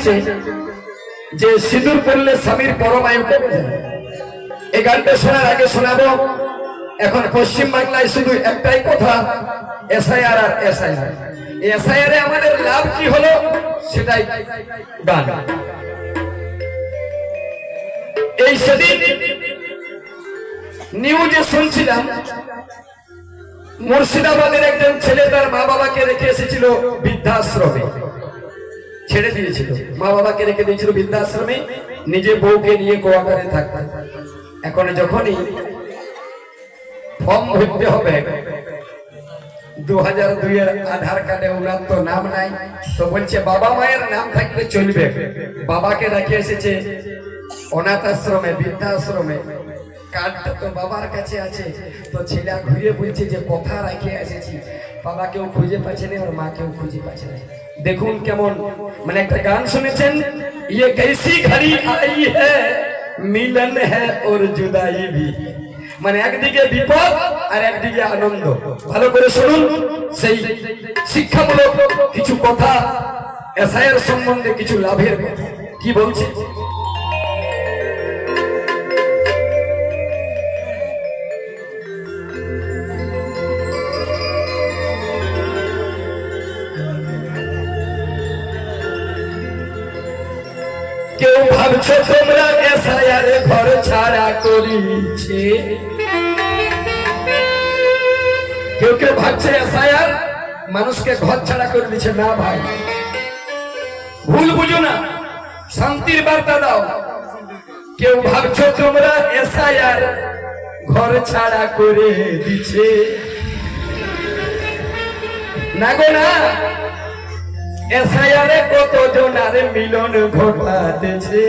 আছে যে সিঁদুর পড়লে স্বামীর পরমায়ু কমে যায়। এই গানটা শোনার আগে শোনাবো, এখন পশ্চিম বাংলায় শুধু একটাই কথা, এসআইআর আর এসআইআর। এসআইআর আমাদের লাভ কি হলো সেটাই গান। এই সেদিন নিউজে শুনছিলাম, মুর্শিদাবাদের একজন ছেলে তার মা বাবাকে রেখে এসেছিল বৃদ্ধাশ্রমে। ছেড়ে দিয়েছিল। মা বাবাকে রেখে দিয়েছিল বৃদ্ধাশ্রমে নিজে বউকে নিয়ে কোয়াকারে থাকতেন এখন যখনই ফর্ম ভরতে হবে দু হাজার দুই এর আধার কার্ডে ওনার তো নাম নাই, তো বলছে, বাবা মায়ের নাম থাকলে চলবে। বাবাকে রেখে এসেছে অনাথ আশ্রমে বৃদ্ধাশ্রমে। কার্ডটা তো বাবার কাছে আছে। তো ছেলে ঘুরে বলছে যে, কথা রেখে এসেছি। বাবাকেও খুঁজে পাচ্ছে না, আর মাকেও খুঁজে পাচ্ছে না। দেখুন কেমন মানে একটা গান শুনেছেন? ইয়ে कैसी ঘড়ি আই হ্যায় মিলন হ্যায় ওর জুদাই ভি। মানে একদিকে বিপদ আর একদিকে আনন্দ। ভালো করে শুনুন। সেই শিক্ষামূলক কিছু কথা এসআইয়ের সম্বন্ধে কিছু লাভের কথা। কি বলছে? ভাবছ তোমরা এসআইআর ঘর ছাড়া করিছে কেউ কেউ ভাবছে, এসআইআর মানুষকে ঘর ছাড়া করে দিচ্ছে না ভাই। ভুল বুঝো না। শান্তির বার্তা দাও। কেউ ভাবছ, তোমরা এসআইআর ঘর ছাড়া করে দিচ্ছে না গো, না। এসআইআরে কত জনার মিলন ঘটাতেছে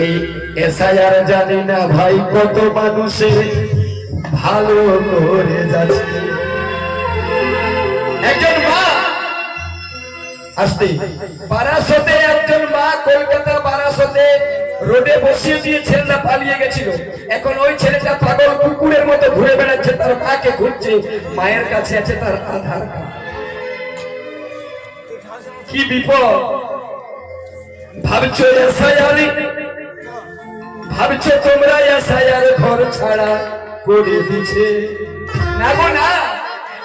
এই এসআইআর জানি না ভাই কত মানুষের ভালো করে যাচ্ছে। একজন মা আসতে বারাসতে একজন মা কলকাতা বারাসতে রোডে বসিয়ে দিয়ে ছেলেটা পালিয়ে গেছিল। এখন ওই ছেলেটা পাগল কুকুরের মতো ঘুরে বেড়াচ্ছে, তার মাকে খুঁজছে, মায়ের কাছে আছে তার আধার কি বিপদ? ভাবছ এসআইআর? ভাবছ তোমরা এসআইআর ঘর ছাড়া করে দিছে? না গো, না।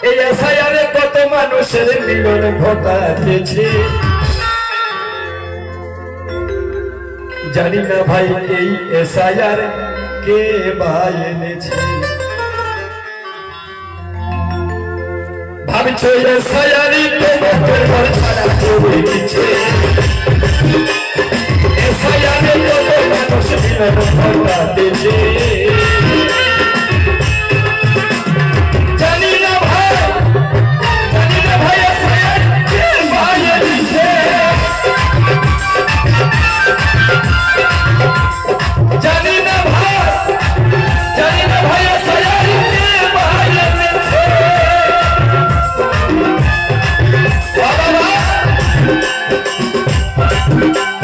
এই এসআইআর কত মানুষের মিলন ঘটাতেছে? জানি না ভাই এই এসআইআর কে বা এনেছে। ভাবছ এসআইআর তোমাদের ছাড়া করে দিচ্ছে এসআইআর কত মানুষ দিন ঘটাতেছে জানি ভাই আস্তে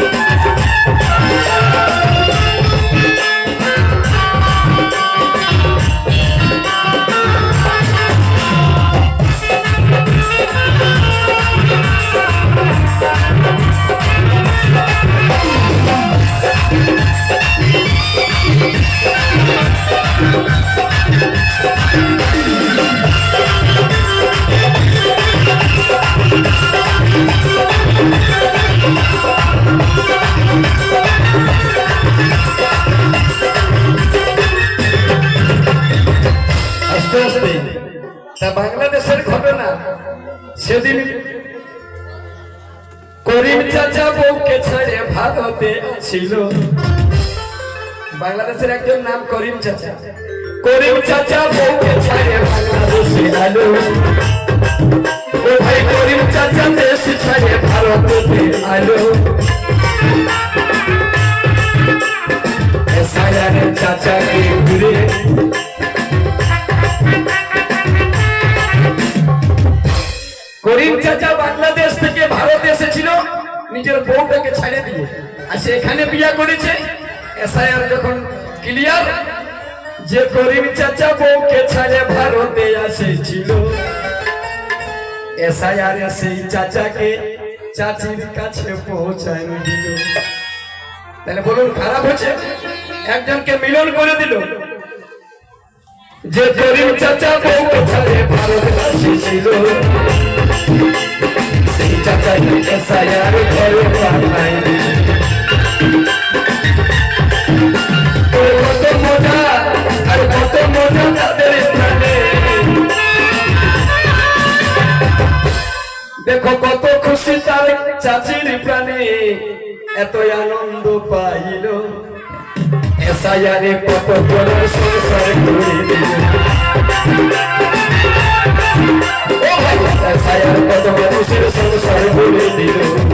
তা বাংলাদেশের ঘটনা। সেদিন করিম চাচা বউকে ছেড়ে ভারতে ছিল। বাংলাদেশের একজন নাম করিম চাচা। করিম চাচা বউকে ছেড়ে বাংলাদেশে আলো নিজের বউটাকে ছেড়ে দিয়ে আর সে এখানে বিয়ে করেছে। এসআইআর যখন ক্লিয়ার যে করিম চাচা বউকে ছেড়ে ভারতে এসেছিল এসআইআর সেই চাচাকে চাচির কাছে পৌঁছায় দিল। তাহলে বলুন, খারাপ হচ্ছে? একজনকে মিলন করে দিল। যে গরিব চাচা বউকে ছাড়ে ভারতবাসী ছিল স্থানে দেখো কত খুশি তার চাচির প্রাণে এত আনন্দ পাইল। এসআইআরে কত বড় সংসার করে দিল। কত করে দিল যে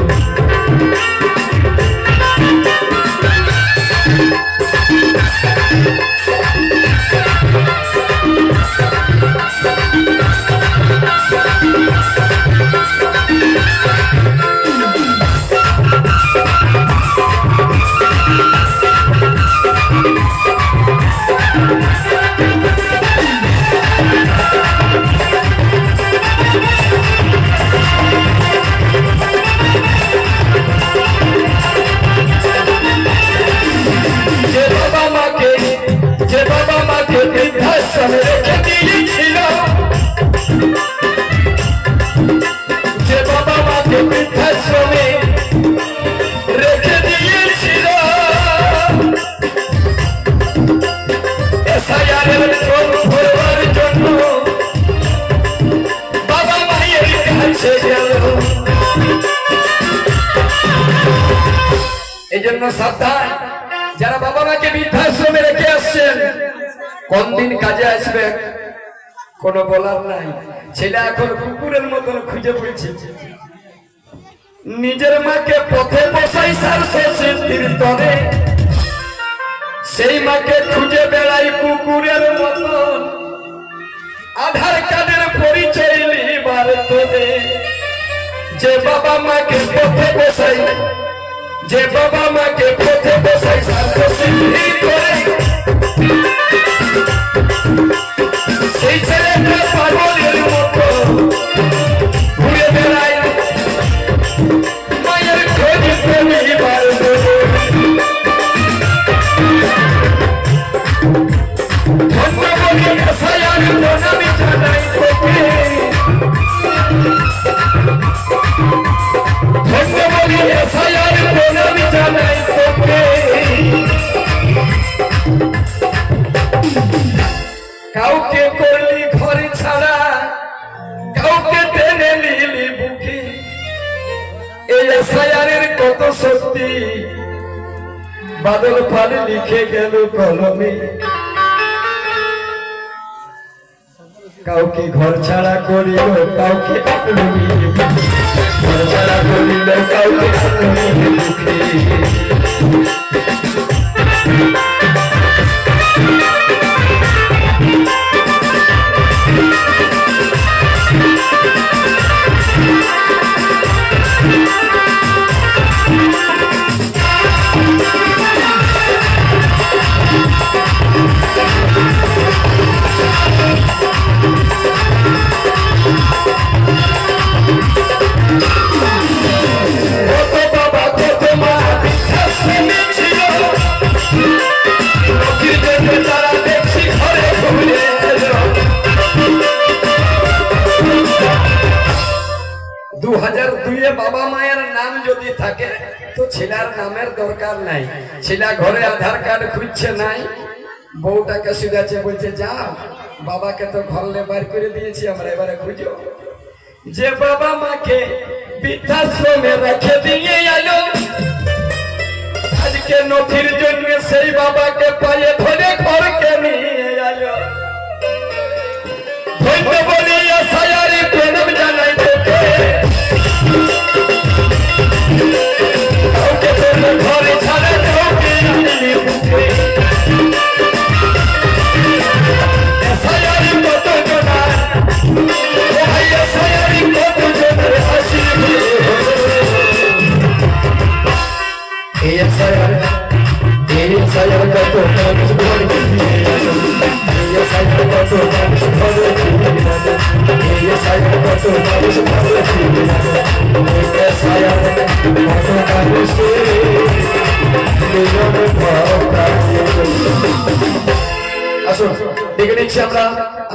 জন্য সাবধান। যারা বাবা মাকে বৃদ্ধাশ্রমে রেখে আসছেন, কোন দিন কাজে আসবে? কোনো বলার নাই। ছেলে এখন কুকুরের মতন খুঁজে পড়ছে নিজের মাকে পথে বসাই সার শেষের তরে সেই মাকে খুঁজে বেড়াই কুকুরের মতন। আধার কার্ডের পরিচয় লিবার তোদের যে বাবা মাকে পথে বসাই যে বাবা মাকে পথে বসাই সাথে এসআইআরের কত শক্তি বাদল পাল লিখে গেল কলমে। কাউকে ঘর ছাড়া করিল, কাউকে ঘর ছাড়া করিল, কাউকে দু হাজার দুইয়ে বাবা নাম যদি থাকে, তো ছেলার নামের দরকার নাই। ছেলা ঘরে আধার কার্ড খুঁজছে নাই। বউটাকে তো ঘর বার করে দিয়েছি এবারে খুঁজো। যে বাবা মাকে বৃদ্ধাশ্রমে রেখে দিয়ে এলো আজকে নথির জন্য সেই বাবাকে পায়ে ধরে ঘরকে নিয়ে এলো ধন্য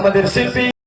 আমাদের শিল্পী